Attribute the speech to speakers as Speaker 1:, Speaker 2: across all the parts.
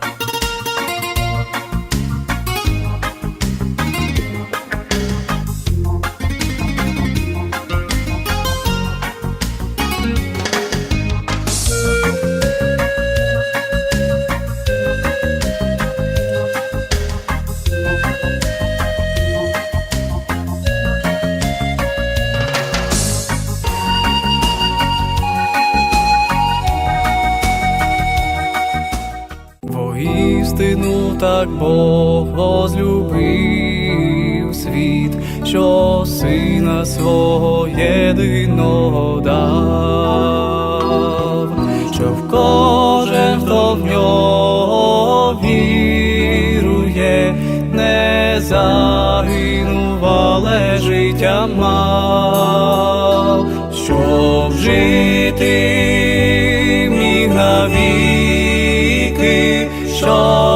Speaker 1: Thank you. Так Бог возлюбив світ, що сина свого єдиного дав, щоб кожен, хто в нього вірує, не загинув, але життя мав, щоб жити міг навіки, щоб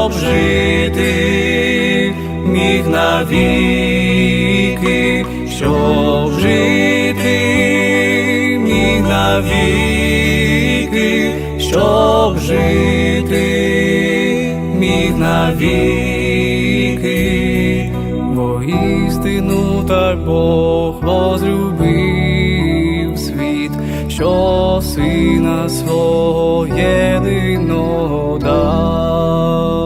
Speaker 1: щоб жити міг навіки, щоб жити міг навіки, воістину так Бог возлюбив світ, що сина свого єдиного дав.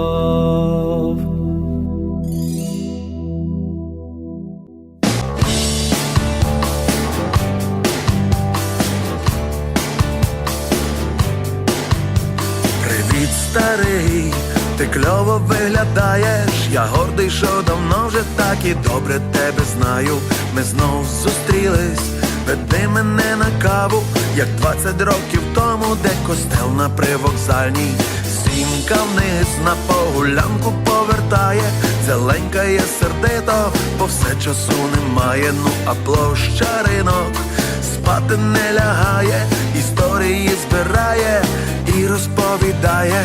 Speaker 2: Так і добре тебе знаю. Ми знов зустрілись, веди мене на каву, як 20 років тому, де костел на привокзальній. Сімка вниз на погулянку повертає, зеленькає сердито, бо все часу немає. Ну а площа ринок спати не лягає, історії збирає і розповідає.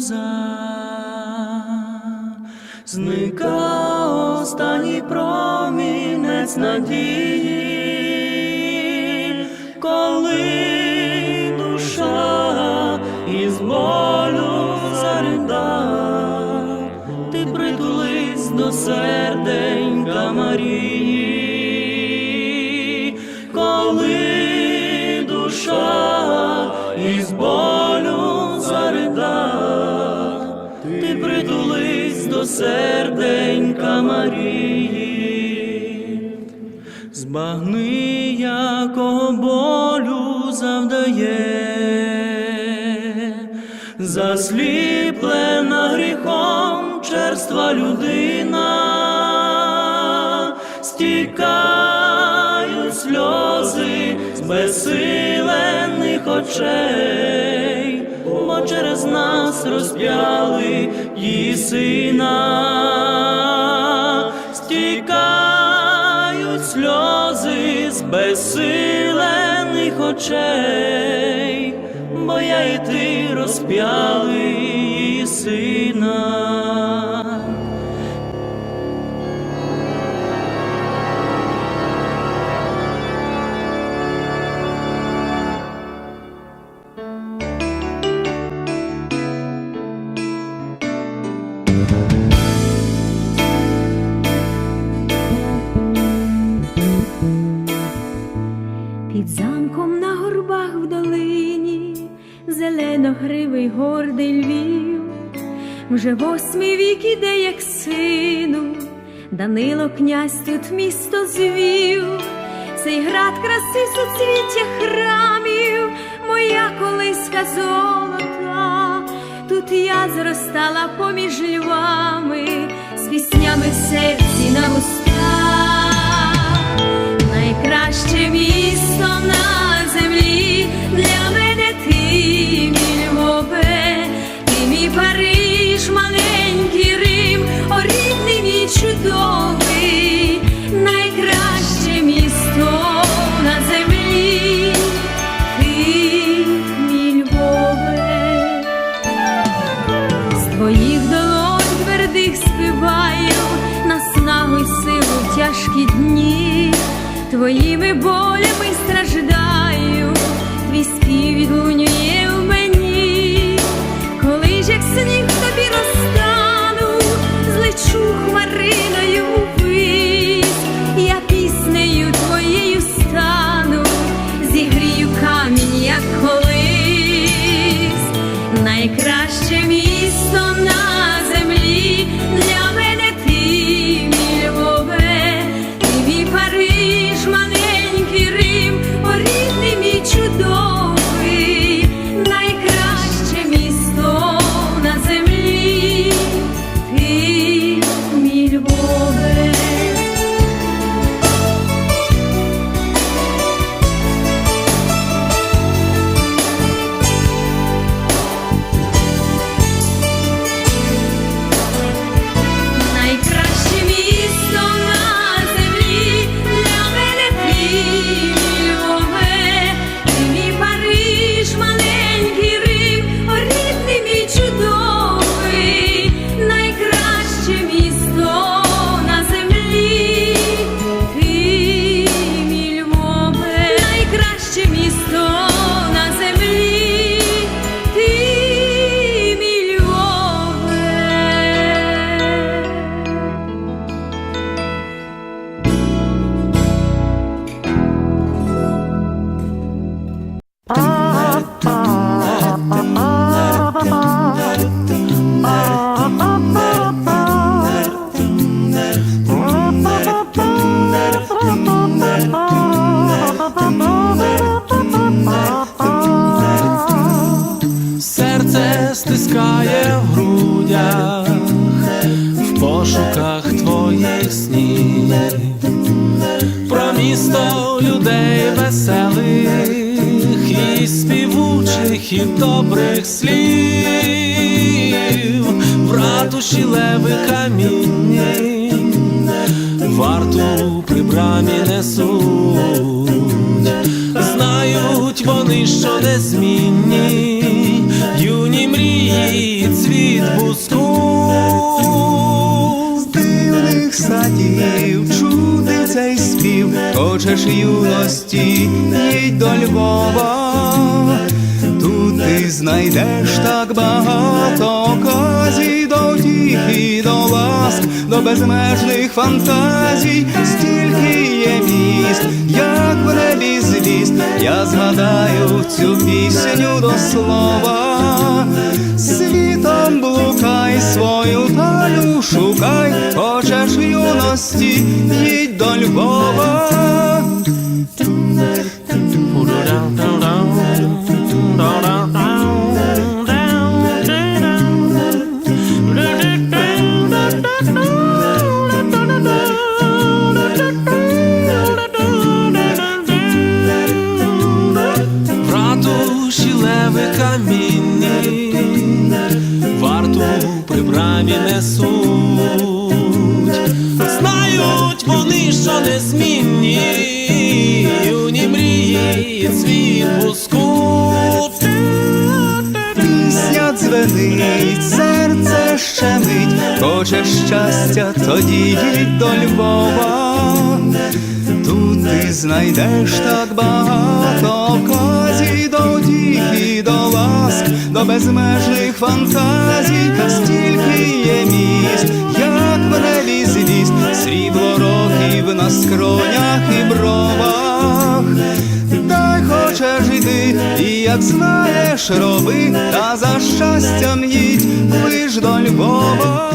Speaker 1: Сльоза, зника останній промінець надії, серденька Марії, збагни, якого болю завдає, засліплена гріхом черства людина, стікають сльози з безсилених очей, через нас розп'яли її сина, стікають сльози з безсилених очей, бо я і ти розп'яли її сина.
Speaker 3: Замком на горбах в долині, зеленогривий гордий Львів, вже восьмий вік іде, як сину, Данило князь тут місто звів, цей град краси суцвіття храмів, моя колиска золота, тут я зростала поміж львами, з піснями серці на устах.
Speaker 4: Париж, маленький Рим, о рідний мій чудовий, найкраще місто на землі, ти, мій Львове, з твоїх
Speaker 3: долонь твердих співаю, наснагу й силу тяжкі дні, твоїми болями. Людей веселих і співучих, і добрих слів, в ратуші леви камінні, варту при брамі несуть. Знають вони, що незмінні, юні мрії, цвіт буску.
Speaker 5: Хочеш юності, їдь до Львова, тут ти знайдеш так багато оказій до втіхи, до ласк, до безмежних фантазій, стільки є міст, як в небі звіст, я згадаю цю пісню до слова. Світом блукай свою талю шукай, хочеш юності, їдь до Львова. Пісня серце щемить, хочеш щастя, тоді їдь до Львова. Тут ти знайдеш так багато оказій до втіхи, до ласк, до безмежних фантазій, стільки є місць, як в небі звіст, срібло років на скронях і бровах. Як знаєш, роби, та за щастям їдь лиш до Львова.